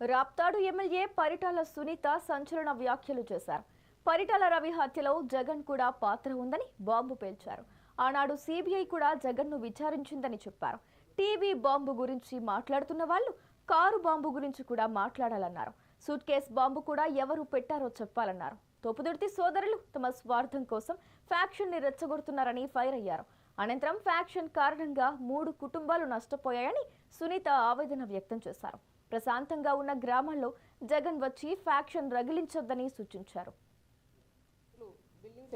Raptadu MLA Paritala Sunitha సంచలన వ్యాఖ్యలు చేశారు. పరిటాల రవి హత్యలో జగన్ కూడా పాత్ర ఉందని బాంబు పేల్చారు. ఆనాడు సిబిఐ కూడా జగన్ను విచారించిందని చెప్పారు. టీవీ బాంబు గురించి మాట్లాడుతున్న వాళ్ళు కారు బాంబు గురించి కూడా మాట్లాడాలన్నారు. సూట్ కేస్ బాంబు కూడా ఎవరు పెట్టారో చెప్పాలన్నారు. తోపుదుర్తి సోదరులు తమ స్వార్థం కోసం ఫ్యాక్షన్ని రెచ్చగొడుతున్నారని ఫైర్ అయ్యారు. అనంతరం ఫ్యాక్షన్ కారణంగా మూడు కుటుంబాలు నష్టపోయాయని సునీత ఆవేదన వ్యక్తం చేశారు. ప్రశాంతంగా ఉన్న గ్రామాల్లో జగన్ వచ్చి ఫ్యాక్షన్ రగిలించొద్దని సూచించారు.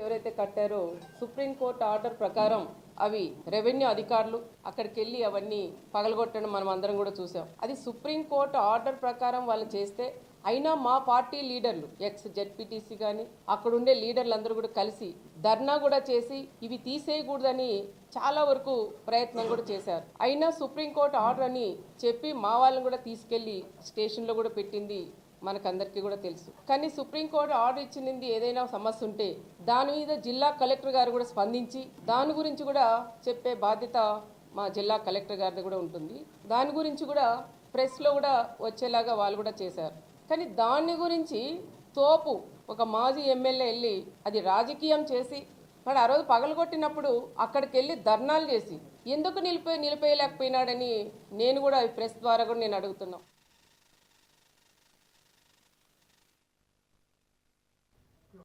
ఎవరైతే కట్టారో సుప్రీంకోర్టు ఆర్డర్ ప్రకారం అవి రెవెన్యూ అధికారులు అక్కడికి వెళ్ళి అవన్నీ పగలగొట్టడం మనం అందరం కూడా చూసాం. అది సుప్రీంకోర్టు ఆర్డర్ ప్రకారం వాళ్ళు చేస్తే అయినా మా పార్టీ లీడర్లు ఎక్స్ జెడ్పీటీసీ కానీ అక్కడ ఉండే లీడర్లు అందరూ కూడా కలిసి ధర్నా కూడా చేసి ఇవి తీసేయకూడదని చాలా వరకు ప్రయత్నం కూడా చేశారు. అయినా సుప్రీంకోర్టు ఆర్డర్ అని చెప్పి మా వాళ్ళని కూడా తీసుకెళ్ళి స్టేషన్లో కూడా పెట్టింది మనకందరికీ కూడా తెలుసు. కానీ సుప్రీంకోర్టు ఆర్డర్ ఇచ్చింది ఏదైనా సమస్య ఉంటే దాని మీద జిల్లా కలెక్టర్ గారు కూడా స్పందించి దాని గురించి కూడా చెప్పే బాధ్యత మా జిల్లా కలెక్టర్ గారిది కూడా ఉంటుంది. దాని గురించి కూడా ప్రెస్లో కూడా వచ్చేలాగా వాళ్ళు కూడా చేశారు. కానీ దాని గురించి తోపు ఒక మాజీ ఎమ్మెల్యే వెళ్ళి అది రాజకీయం చేసి మరి ఆ రోజు పగలగొట్టినప్పుడు అక్కడికి వెళ్ళి ధర్నాలు చేసి ఎందుకు నిలిపోయి నిలిపేయలేకపోయినాడని నేను కూడా ఈ ప్రెస్ ద్వారా కూడా నేను అడుగుతున్నాను